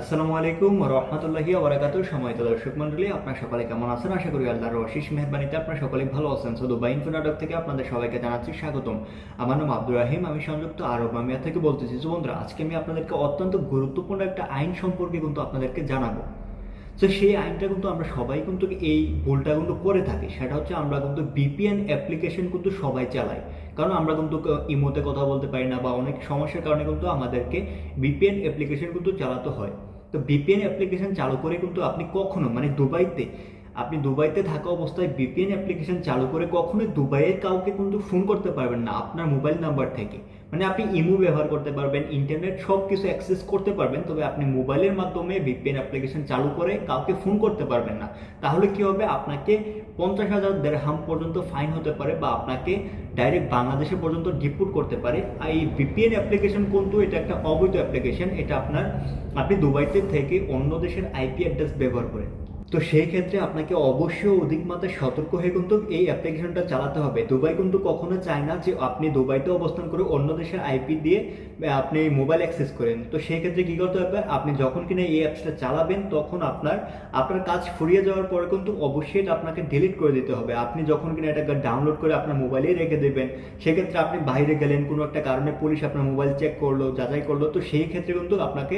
আসসালামু আলাইকুম রহমতুল্লাহি সময় সময়ত দর্শক মন্ডলী আপনার সকলে কেমন আছেন? আশা করি আল্লাহর অশেষ মেহরবানিতে আপনার সকলে ভালো আছেন। সো দুবাই ইনফো নাটক থেকে আপনাদের সবাইকে জানাচ্ছি স্বাগতম। আমার নাম আব্দুর রাহিম, আমি সংযুক্ত আরব আমিয়া থেকে বলতেছি। বন্ধুরা, আজকে আমি আপনাদেরকে অত্যন্ত গুরুত্বপূর্ণ একটা আইন সম্পর্কে কিন্তু আপনাদেরকে জানাব। তো সেই আইনটা কিন্তু আমরা সবাই কিন্তু এই ভুলটা কিন্তু করে থাকি। সেটা হচ্ছে আমরা কিন্তু বিপিএন অ্যাপ্লিকেশন কিন্তু সবাই চালাই। কারণ আমরা কিন্তু ইমোতে কথা বলতে পারি না বা অনেক সমস্যার কারণে কিন্তু আমাদেরকে বিপিএন অ্যাপ্লিকেশন কিন্তু চালাতে হয়। তো বিপিএন অ্যাপ্লিকেশন চালু করে কিন্তু আপনি কখনো মানে দুবাইতে আপনি দুবাইতে থাকা অবস্থায় বিপিএন অ্যাপ্লিকেশন চালু করে কখনোই দুবাইয়ের কাউকে কিন্তু ফোন করতে পারবেন না, আপনার মোবাইল নাম্বার থেকে। মানে আপনি ইমো ব্যবহার করতে পারবেন ইন্টারনেট সব কিছু অ্যাক্সেস করতে পারবেন, তবে আপনি মোবাইলের মাধ্যমে ভিপিএন অ্যাপ্লিকেশন চালু করে কাউকে ফোন করতে পারবেন না। তাহলে কি হবে? আপনাকে পঞ্চাশ হাজার দেড়হাম পর্যন্ত ফাইন হতে পারে বা আপনাকে ডাইরেক্ট বাংলাদেশে পর্যন্ত ডিপুট করতে পারে। আর এই ভিপিএন অ্যাপ্লিকেশন কিন্তু এটা একটা অবৈধ অ্যাপ্লিকেশন এটা আপনার, আপনি দুবাইতে থেকে অন্য দেশের আইপি অ্যাড্রেস ব্যবহার করেন তো সেই ক্ষেত্রে আপনাকে অবশ্যই অধিক মাত্রায় সতর্ক হয়ে কিন্তু এই অ্যাপ্লিকেশনটা চালাতে হবে। দুবাই কিন্তু কখনো চায় না যে আপনি দুবাইতে অবস্থান করে অন্য দেশের আইপি দিয়ে আপনি মোবাইল অ্যাক্সেস করেন। তো সেই ক্ষেত্রে কী করতে হবে? আপনি যখন কিনা এই অ্যাপসটা চালাবেন, তখন আপনার আপনার কাজ ফুরিয়ে যাওয়ার পরে কিন্তু অবশ্যই এটা আপনাকে ডিলিট করে দিতে হবে। আপনি যখন কিনা এটাকে ডাউনলোড করে আপনার মোবাইলেই রেখে দেবেন, সেক্ষেত্রে আপনি বাইরে গেলেন, কোনো একটা কারণে পুলিশ আপনার মোবাইল চেক করল, যাচাই করল, তো সেই ক্ষেত্রে কিন্তু আপনাকে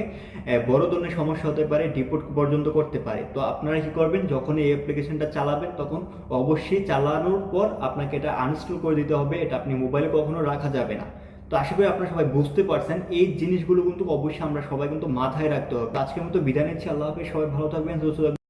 বড় ধরনের সমস্যা হতে পারে ডিপোর্ট পর্যন্ত করতে পারে। তো আপনারা কি করবেন যখন এই অ্যাপ্লিকেশনটা চালাবেন তখন অবশ্যই চালানোর পর আপনাকে এটা আনস্টল করে দিতে হবে, এটা আপনি মোবাইলে কখনো রাখা যাবে না। তো আশা করি আপনারা সবাই বুঝতে পারছেন, এই জিনিসগুলো কিন্তু অবশ্যই আমরা সবাই কিন্তু মাথায় রাখতে হবে। আজকের মতো বিদায় নিচ্ছি, আল্লাহ হাফিজ, সবাই ভালো থাকবেন, সুস্থ থাকবেন।